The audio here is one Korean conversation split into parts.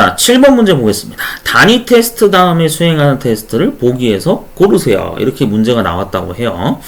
자, 7번 문제 보겠습니다. 단위 테스트 다음에 수행하는 테스트를 보기에서 고르세요. 이렇게 문제가 나왔다고 해요.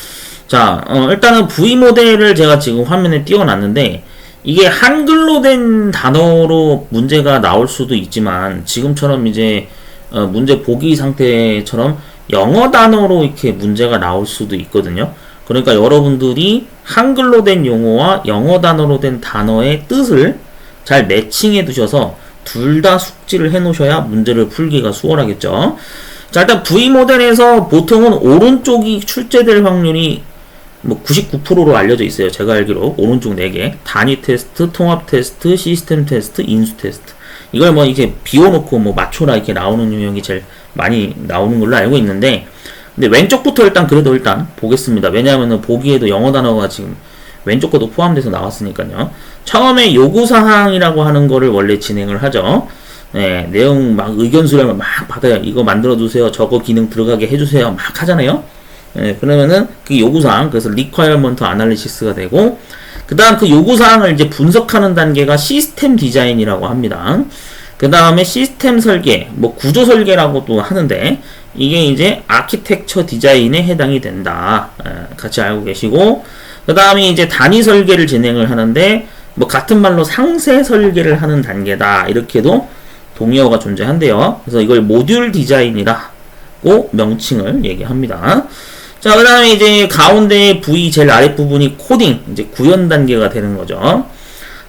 자, 어, 일단은 V 모델을 제가 지금 화면에 띄워놨는데, 이게 한글로 된 단어로 문제가 나올 수도 있지만, 지금처럼 이제, 어, 문제 보기 상태처럼 영어 단어로 이렇게 문제가 나올 수도 있거든요. 그러니까 여러분들이 한글로 된 용어와 영어 단어로 된 단어의 뜻을 잘 매칭해 두셔서 둘 다 숙지를 해 놓으셔야 문제를 풀기가 수월하겠죠. 자, 일단 V 모델에서 보통은 오른쪽이 출제될 확률이 뭐 99%로 알려져 있어요. 제가 알기로 오른쪽 4개 단위 테스트, 통합 테스트, 시스템 테스트, 인수 테스트. 이걸 뭐 이제 비워놓고 뭐 맞춰라 이렇게 나오는 유형이 제일 많이 나오는 걸로 알고 있는데 근데 왼쪽부터 일단 그래도 일단 보겠습니다. 왜냐하면 보기에도 영어 단어가 지금 왼쪽 것도 포함돼서 나왔으니까요. 처음에 요구사항이라고 하는 거를 원래 진행을 하죠. 네, 내용 막 의견 수렴을 막 받아요. 이거 만들어 주세요. 저거 기능 들어가게 해주세요. 막 하잖아요. 네, 그러면은 그 요구사항, 그래서 requirement analysis가 되고, 그 다음 그 요구사항을 이제 분석하는 단계가 시스템 디자인이라고 합니다. 그 다음에 시스템 설계, 뭐 구조 설계라고도 하는데, 이게 이제 아키텍처 디자인에 해당이 된다. 에, 같이 알고 계시고, 그 다음에 이제 단위 설계를 진행을 하는데, 뭐 같은 말로 상세 설계를 하는 단계다. 이렇게도 동의어가 존재한대요. 그래서 이걸 모듈 디자인이라고 명칭을 얘기합니다. 자, 그 다음에 이제 가운데 V 제일 아랫부분이 코딩, 이제 구현 단계가 되는 거죠.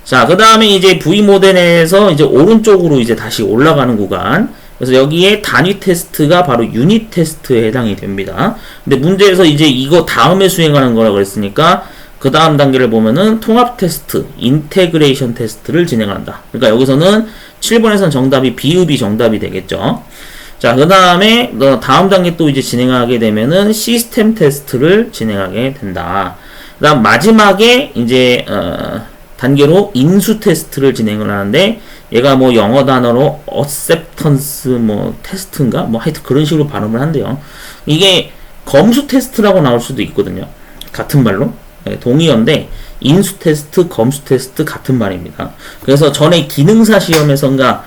자, 그 다음에 이제 V 모델에서 이제 오른쪽으로 이제 다시 올라가는 구간. 그래서 여기에 단위 테스트가 바로 유닛 테스트에 해당이 됩니다. 근데 문제에서 이제 이거 다음에 수행하는 거라고 그랬으니까 그 다음 단계를 보면은 통합 테스트, 인테그레이션 테스트를 진행한다. 그러니까 여기서는 7번에서는 정답이 비읍이 정답이 되겠죠. 자, 그 다음에 다음 단계 또 이제 진행하게 되면은 시스템 테스트를 진행하게 된다. 그 다음 마지막에 이제 어, 단계로 인수 테스트를 진행을 하는데 얘가 뭐 영어 단어로 acceptance 뭐 테스트인가 뭐 하여튼 그런 식으로 발음을 한대요. 이게 검수 테스트라고 나올 수도 있거든요. 같은 말로 네, 동의어인데 인수 테스트, 검수 테스트 같은 말입니다. 그래서 전에 기능사 시험에선가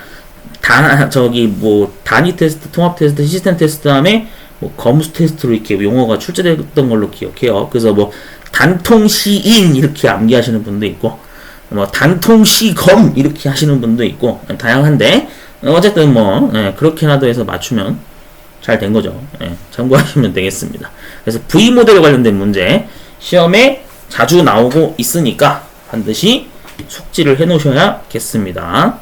단 저기 뭐 단위 테스트, 통합 테스트, 시스템 테스트 다음에 뭐 검수 테스트로 이렇게 용어가 출제됐던 걸로 기억해요. 그래서 뭐 단통 시인 이렇게 암기하시는 분도 있고 뭐 단통 시검 이렇게 하시는 분도 있고 다양한데 어쨌든 뭐 예, 그렇게라도 해서 맞추면 잘 된 거죠. 예, 참고하시면 되겠습니다. 그래서 V 모델 관련된 문제 시험에 자주 나오고 있으니까 반드시 숙지를 해 놓으셔야겠습니다.